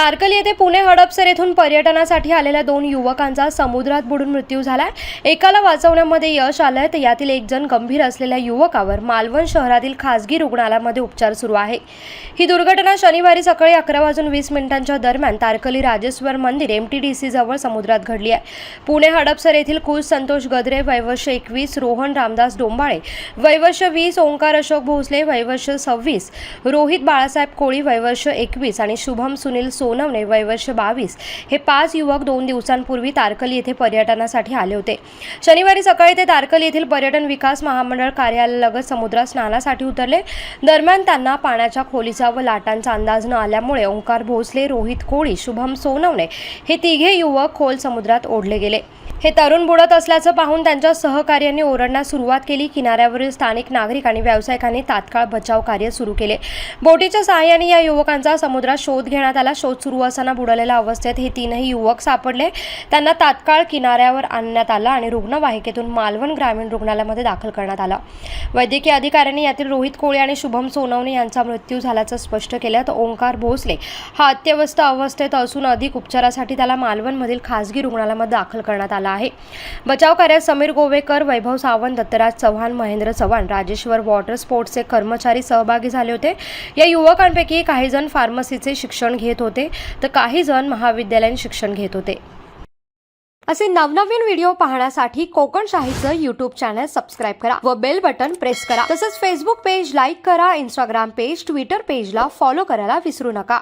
तारकली येथे पुणे हडपसर येथून पर्यटनासाठी आलेल्या दोन युवकांचा समुद्रात बुडून मृत्यू झालाय एकाला वाचवण्यामध्ये यश आलंय तर यातील एक जण गंभीर असलेल्या युवकावर मालवण शहरातील खासगी रुग्णालयामध्ये उपचार सुरू आहे. ही दुर्घटना शनिवारी सकाळी अकरा वाजून वीस मिनिटांच्या दरम्यान तारकली राजेश्वर मंदिर एम टी डी सी जवळ समुद्रात घडली आहे. पुणे हडपसर येथील कुश संतोष गद्रे वैवर्ष एकवीस रोहन रामदास डोंबाळे वैवर्ष वीस ओंकार अशोक भोसले वैवर्ष सव्वीस रोहित बाळासाहेब कोळी वैवर्ष एकवीस आणि शुभम सुनील सो सोनवणे वैवर्ष बावीस हे पाच युवक दोन दिवसांपूर्वी तारकली येथे पर्यटनासाठी आले होते. शनिवारी सकाळी ते तारकली येथील पर्यटन विकास महामंडळ कार्यालयालगत समुद्रात स्नानासाठी उतरले. दरम्यान त्यांना पाण्याच्या खोलीचा व लाटांचा अंदाज न आल्यामुळे ओंकार भोसले रोहित कोळी शुभम सोनवणे हे तिघे युवक खोल समुद्रात ओढले गेले. हे तरुण बुडत असल्याचं पाहून त्यांच्या सहकार्यांनी ओरडण्यास सुरुवात केली. किनाऱ्यावरील स्थानिक नागरिक आणि व्यावसायिकांनी तात्काळ बचाव कार्य सुरू केले. बोटीच्या सहाय्याने या युवकांचा समुद्रात शोध घेण्यात आला. शोध सुरू असताना बुडालेल्या अवस्थेत हे तीनही युवक सापडले. त्यांना तात्काळ किनाऱ्यावर आणण्यात आलं आणि रुग्णवाहिकेतून मालवण ग्रामीण रुग्णालयामध्ये दाखल करण्यात आलं. वैद्यकीय अधिकाऱ्यांनी यातील रोहित कोळी आणि शुभम सोनवणे यांचा मृत्यू झाल्याचं स्पष्ट केलं तर ओंकार भोसले हा अत्यवस्थ अवस्थेत असून अधिक उपचारासाठी त्याला मालवणमधील खासगी रुग्णालयामध्ये दाखल करण्यात आला. आहे. बचाव कार्यात समीर गोवेकर वैभव सावंत दत्तराज चव्हाण महेंद्र चव्हाण राजेश्वर वॉटर स्पोर्ट्सचे कर्मचारी सहभागी झाले होते. या युवकांपैकी काही जण फार्मसीचे शिक्षण घेत होते तर काही जण महाविद्यालयीन शिक्षण घेत होते. असे नवनवीन व्हिडिओ पाहण्यासाठी कोकण शाहीचं युट्यूब चॅनल सबस्क्राईब करा व बेल बटन प्रेस करा. तसंच फेसबुक पेज लाईक करा इंस्टाग्राम पेज ट्विटर पेजला फॉलो करायला विसरू नका.